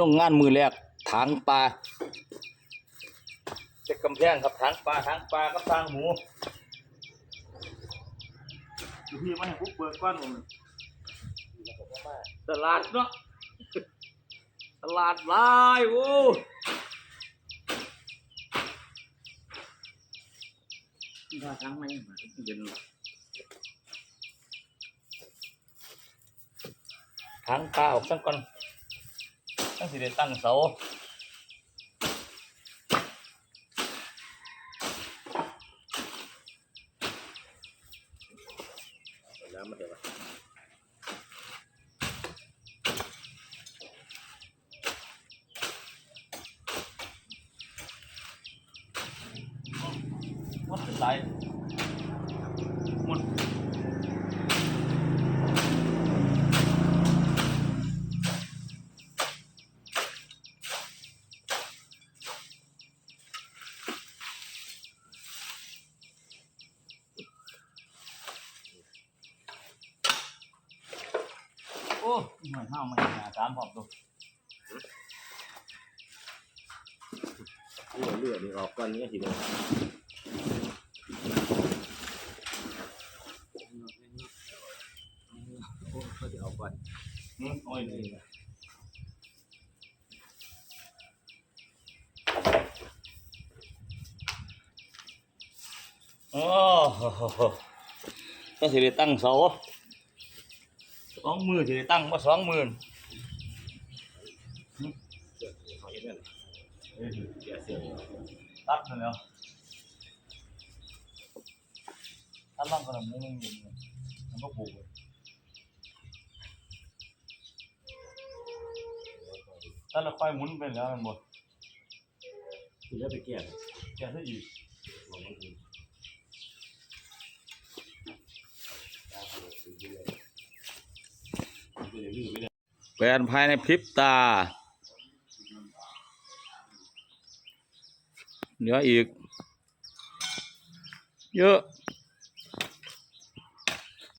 ลงงานมือแรกถางปลาเจ็กกำแพงครับถางปลาถางปลากับทางหมูอยู่พี่มันให้ปุ๊บเปิดก้อนผมตลาดเนาะตลาดหลายโว้ถ้าทางไม่มาเย็นทางปลาออกสักก่อน ตั้งสิได้ตั้งเสาแล้วมาเดี๋ยว หมดเป็นไรหม หน่อยห้าวมาหาสามพร้อมตัว เลือดเลือดนี่ออกก่อนนี้ทีเดียว โอ้ก็จะเอาก่อนอืมโอ้ยนี่โอ้โหก็สิได้ตั้งเสา สองมือสิได้ตั้งมาสองหมื่นเขาเห็นนั่นเสียเสียตัดมาแล้วตัดล่างขนมมุ้งยิงมันก็ปลูกเลยถ้าเราค่อยหมุนไปแล้วมันหมดคือแล้วไปแก้แกซะอีก บอกมันคือ แปลนภายในพริบตา เหลืออีก เยอะ